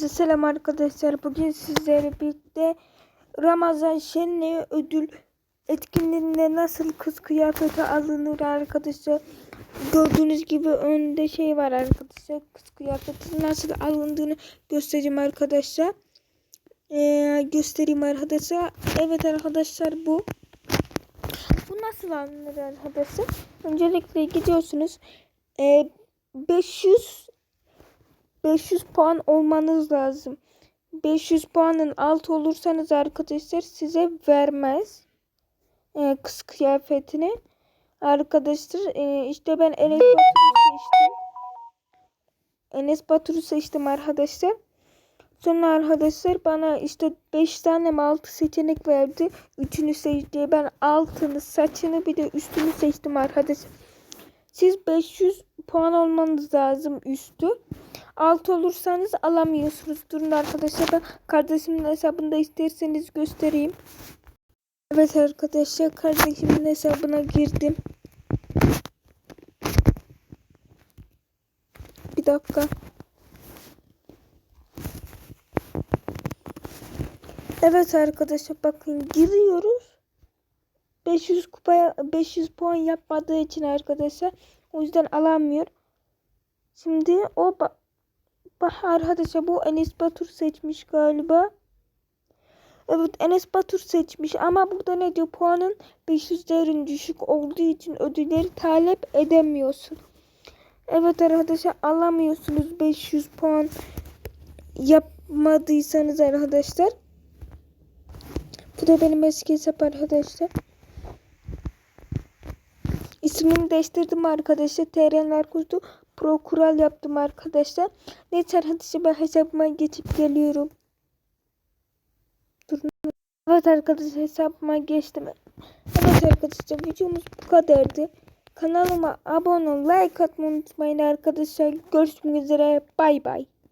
Hepinize selam arkadaşlar. Bugün sizlerle birlikte Ramazan şenliği ödül etkinliğinde nasıl kız kıyafeti alınır arkadaşlar. Gördüğünüz gibi önde şey var arkadaşlar. Kız kıyafeti nasıl alındığını göstereyim arkadaşlar. Ee, göstereyim arkadaşlar. Evet arkadaşlar bu. Bu nasıl alınır arkadaşlar? Öncelikle gidiyorsunuz. Ee, 500 500 puan olmanız lazım. 500 puanın altı olursanız arkadaşlar size vermez. Ee, kız kıyafetini. Arkadaşlar e, işte ben Enes Batur'u seçtim. Enes Batur'u seçtim arkadaşlar. Sonra arkadaşlar bana işte 5 tane mi 6 seçenek verdi. Üçünü seçti. Ben altını, saçını bir de üstünü seçtim arkadaşlar. Siz 500 puan olmanız lazım üstü. 6 olursanız alamıyorsunuz. Durun arkadaşlar ben kardeşimin hesabında isterseniz göstereyim. Evet arkadaşlar kardeşimin hesabına girdim. Bir dakika. Evet arkadaşlar bakın giriyoruz. 500 kupaya 500 puan yapmadığı için arkadaşlar o yüzden alamıyor. Şimdi o ba Bah arkadaşlar bu Enes Batur seçmiş galiba. Evet Enes Batur seçmiş ama burada ne diyor puanın 500 değerin düşük olduğu için ödülleri talep edemiyorsun. Evet arkadaşlar alamıyorsunuz 500 puan yapmadıysanız arkadaşlar. Bu da benim eski hesap arkadaşlar. İsmini değiştirdim arkadaşlar. TRN'ler kustu. Pro kural yaptım arkadaşlar. Neyse arkadaşlar ben hesabıma geçip geliyorum. Evet arkadaşlar hesabıma geçtim. Evet arkadaşlar videomuz bu kadardı. Kanalıma abone like atmayı unutmayın arkadaşlar. Görüşmek üzere. Bay bay.